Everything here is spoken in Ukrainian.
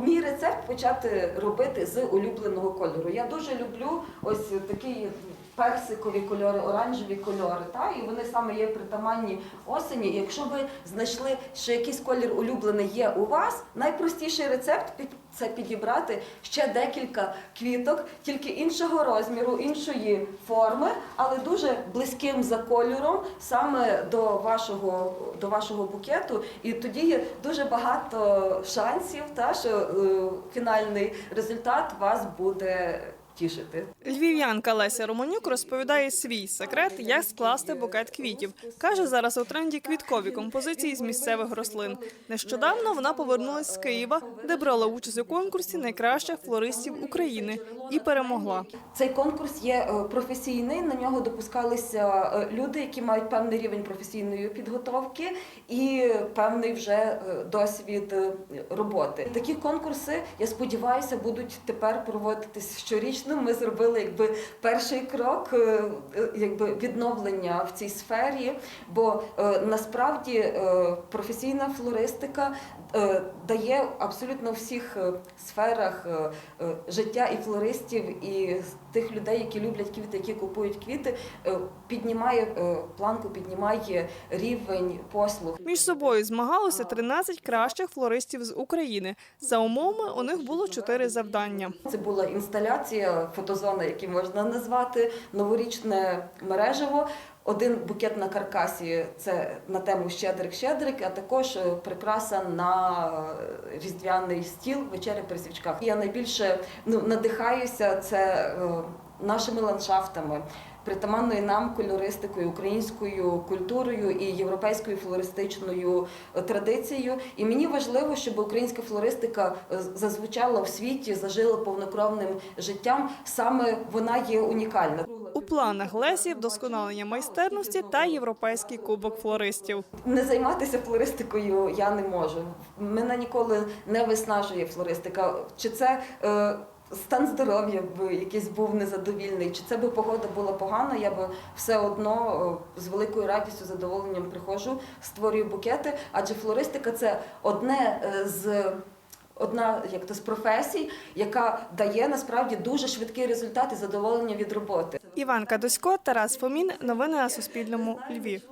Мій рецепт почати робити з улюбленого кольору. Я дуже люблю ось такі персикові кольори, оранжеві кольори. Та? І вони саме є притаманні осені. І якщо ви знайшли, що якийсь колір улюблений є у вас, найпростіший рецепт це підібрати ще декілька квіток, тільки іншого розміру, іншої форми, але дуже близьким за кольором саме до вашого, до вашого букету. І тоді є дуже багато шансів, та, що е, фінальний результат вас буде тішити. Львів'янка Леся Романюк розповідає свій секрет, як скласти букет квітів. Каже, зараз у тренді квіткові композиції з місцевих рослин. Нещодавно вона повернулась з Києва, де брала участь у конкурсі найкращих флористів України і перемогла. Цей конкурс є е, професійний. На нього допускалися е, люди, які мають певний рівень професійної підготовки і певний вже е, досвід роботи. Такі конкурси, я сподіваюся, будуть тепер проводитись щорічно. Ми зробили якби перший крок, е, е, якби відновлення в цій сфері. Бо е, насправді професійна флористика дає абсолютно в всіх е, сферах е, е, життя і флористів, і тих людей, які люблять квіти, які купують квіти, е, піднімає е, планку, піднімає рівень послуг. Між собою змагалося 13 кращих флористів з України. За умовами у них було чотири завдання. Це була інсталяція, фотозона, які можна назвати, новорічне мережево. Один букет на каркасі це на тему Щедрик-Щедрик, а також е, прикраса на е, різдвяний стіл вечеря при свічках. Я найбільше ну, надихаюся це е, нашими ландшафтами. Притаманною нам кольористикою, українською культурою і європейською флористичною традицією. І мені важливо, щоб українська флористика зазвучала в світі, зажила повнокровним життям. Саме вона є унікальна. Планах Лесі вдосконалення майстерності та європейський кубок флористів. Не займатися флористикою я не можу. Мене ніколи не виснажує флористика. Чи це е, стан здоров'я б якийсь був незадовільний, чи це би погода була погана, я би все одно е, з великою радістю, задоволенням приходжу, створюю букети. Адже флористика це одне е, з. Одна як то з професій, яка дає насправді дуже швидкі результати задоволення від роботи. Іван Кадусько, Тарас Фомін. Новини на Суспільному. Львів.